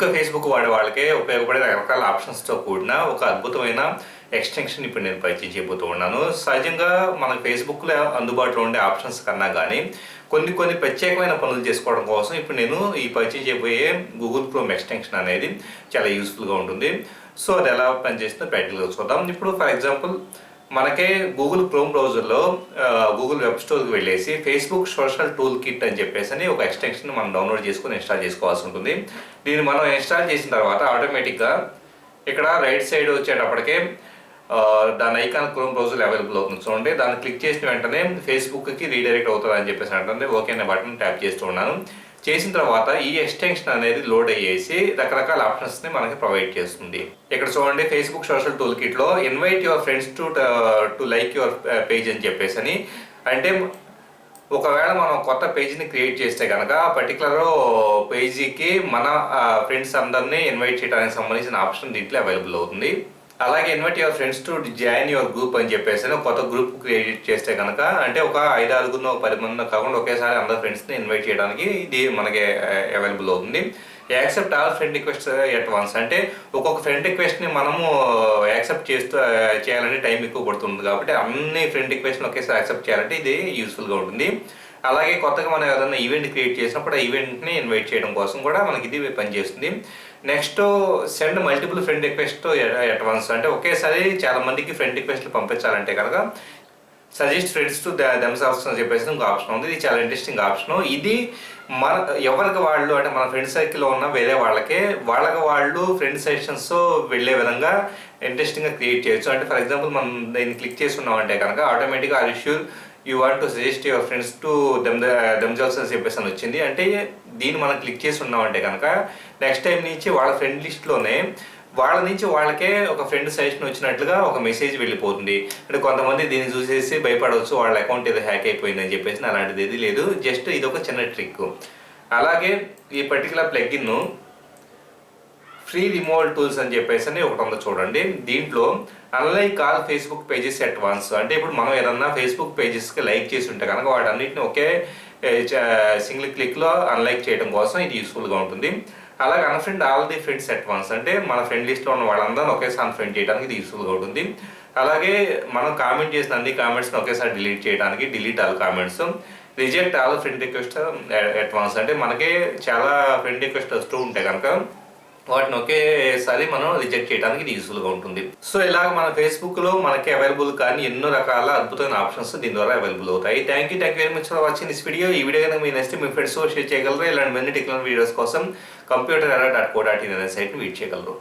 ఎక్కువ ఫేస్బుక్ వాడే వాళ్ళకే ఉపయోగపడే రకరకాల ఆప్షన్స్తో కూడిన ఒక అద్భుతమైన ఎక్స్టెన్షన్ ఇప్పుడు నేను పరిచయం చేయబోతూ ఉన్నాను. సహజంగా మన ఫేస్బుక్లో అందుబాటులో ఉండే ఆప్షన్స్ కన్నా కానీ కొన్ని కొన్ని ప్రత్యేకమైన పనులు చేసుకోవడం కోసం ఇప్పుడు నేను ఈ పరిచయం చేయబోయే గూగుల్ క్రోమ్ ఎక్స్టెన్షన్ అనేది చాలా యూస్ఫుల్గా ఉంటుంది. సో అది ఎలా పనిచేస్తుందో ప్రాక్టికల్గా చూద్దాం. ఇప్పుడు ఫర్ ఎగ్జాంపుల్ మనకే గూగుల్ క్రోమ్ బ్రౌజర్లో గూగుల్ వెబ్ స్టోర్కి వెళ్ళేసి ఫేస్బుక్ సోషల్ టూల్ కిట్ అని చెప్పేసి అని ఒక ఎక్స్టెన్షన్ మనం డౌన్లోడ్ చేసుకొని ఇన్స్టాల్ చేసుకోవాల్సి ఉంటుంది. దీన్ని మనం ఇన్స్టాల్ చేసిన తర్వాత ఆటోమేటిక్గా ఇక్కడ రైట్ సైడ్ వచ్చేటప్పటికే దాని ఐకాన్ క్రోమ్ బ్రౌజర్ అవైలబుల్ అవుతుంది. చూడండి దాన్ని క్లిక్ చేసిన వెంటనే ఫేస్బుక్కి రీడైరెక్ట్ అవుతుంది అని చెప్పేసి అంటే ఓకే అనే బటన్ ట్యాప్ చేస్తూ ఉన్నాను. చేసిన తర్వాత ఈ ఎక్స్టెన్షన్ అనేది లోడ్ అయ్యేసి రకరకాల ఆప్షన్స్ని మనకి ప్రొవైడ్ చేస్తుంది. ఇక్కడ చూడండి Facebook social tool కిట్లో invite your friends to to like your page అని చెప్పేసి అని అంటే ఒకవేళ మనం కొత్త పేజీని క్రియేట్ చేస్తే కనుక ఆ పర్టికులర్ పేజీకి మన uh, ఫ్రెండ్స్ అందరినీ ఇన్వైట్ చేయడానికి సంబంధించిన ఆప్షన్ దీంట్లో అవైలబుల్ అవుతుంది. అలాగే invite your friends to join your group అని చెప్పేసి కొత్త గ్రూప్ క్రియేట్ చేస్తే కనుక అంటే ఒక ఐదు ఆరుగురు ఒక పది మంది కాకుండా ఒకేసారి అందరు ఫ్రెండ్స్ని ఇన్వైట్ చేయడానికి ఇది మనకి eh, అవైలబుల్ అవుతుంది. Accept all friend request at once అంటే ఒక్కొక్క ఫ్రెండ్ రిక్వెస్ట్ని మనము eh, యాక్సెప్ట్ చేస్తూ eh, చేయాలంటే టైం ఎక్కువ పడుతుంది కాబట్టి అన్ని ఫ్రెండ్ రిక్వెస్ట్ని ఒకేసారి యాక్సెప్ట్ చేయాలంటే ఇది యూస్ఫుల్గా ఉంటుంది. అలాగే కొత్తగా మనం ఏదైనా ఈవెంట్ క్రియేట్ చేసినప్పుడు ఆ ఈవెంట్ని ఇన్వైట్ చేయడం కోసం కూడా మనకి ఇది పనిచేస్తుంది. Next send multiple friend request advance అంటే ఒకేసారి చాలా మందికి ఫ్రెండ్ రిక్వెస్ట్లు పంపించాలంటే కనుక సజెస్ట్ ఫ్రెండ్స్ టు దెమ్సెల్వ్స్ అని చెప్పేసి ఇంకో ఆప్షన్ ఉంది. ఇది చాలా ఇంట్రెస్టింగ్ ఆప్షన్ ఇది మన ఎవరికి వాళ్ళు అంటే మన ఫ్రెండ్ సర్కిల్లో ఉన్న వేరే వాళ్ళకి వాళ్ళకి వాళ్ళు ఫ్రెండ్ సెషన్స్ వెళ్ళే విధంగా ఇంట్రెస్టింగ్గా క్రియేట్ చేయొచ్చు. అంటే ఫర్ ఎగ్జాంపుల్ మనం దీన్ని క్లిక్ చేసి ఉన్నామంటే కనుక ఆటోమేటిక్గా are you sure you want to suggest your friends to them themselves అని చెప్పేసి అని వచ్చింది. అంటే దీన్ని మనం క్లిక్ చేసి ఉన్నామంటే కనుక నెక్స్ట్ టైం నుంచి వాళ్ళ ఫ్రెండ్ లిస్ట్లోనే వాళ్ళ నుంచి వాళ్ళకే ఒక ఫ్రెండ్ సజెషన్ వచ్చినట్లుగా ఒక మెసేజ్ వెళ్ళిపోతుంది. అంటే కొంతమంది దీన్ని చూసేసి భయపడవచ్చు వాళ్ళ అకౌంట్ ఏదో హ్యాక్ అయిపోయిందని చెప్పేసి అలాంటిది ఏది లేదు. జస్ట్ ఇది ఒక చిన్న ట్రిక్ అలాగే ఈ particular plugin free removal tools అని చెప్పేసి అని ఒకటి ఉందో చూడండి. దీంట్లో unlike all Facebook pages advance అంటే ఇప్పుడు మనం ఏదన్నా ఫేస్బుక్ పేజెస్కి లైక్ చేసి ఉంటే కనుక వాటన్నిటిని ఒకే సింగిల్ క్లిక్లో అన్లైక్ చేయడం కోసం ఇది యూస్ఫుల్గా ఉంటుంది. అలాగే unfriend all the friends advance అంటే మన ఫ్రెండ్ లిస్ట్లో ఉన్న వాళ్ళందరినీ ఒకేసారి అన్ఫ్రెండ్ చేయడానికి ఇది యూస్ఫుల్గా ఉంటుంది. అలాగే మనం కామెంట్ చేసిన అన్ని కామెంట్స్ని ఒకేసారి డిలీట్ చేయడానికి delete all comments reject all friend request advance అంటే మనకే చాలా ఫ్రెండ్ రిక్వెస్ట్ వస్తూ ఉంటాయి కనుక వాటిని ఒకేసారి మనం రిజెక్ట్ చేయడానికి ఇది యూస్ఫుల్గా ఉంటుంది. సో ఇలాగ మన ఫేస్బుక్లో మనకి అవైలబుల్ కానీ ఎన్నో రకాల అద్భుతమైన ఆప్షన్స్ దీని ద్వారా అవైలబుల్ అవుతాయి. Thank you thank you very much for watching this video ఈ వీడియో కనుక మీ నెక్స్ట్ మీ ఫ్రెండ్స్ షేర్ చేయగలరు. ఇలాంటి మరిన్ని టెక్నాలజీ వీడియోస్ కోసం computer era dot co dot in అనే సైట్ని వీట్ చేయగలరు.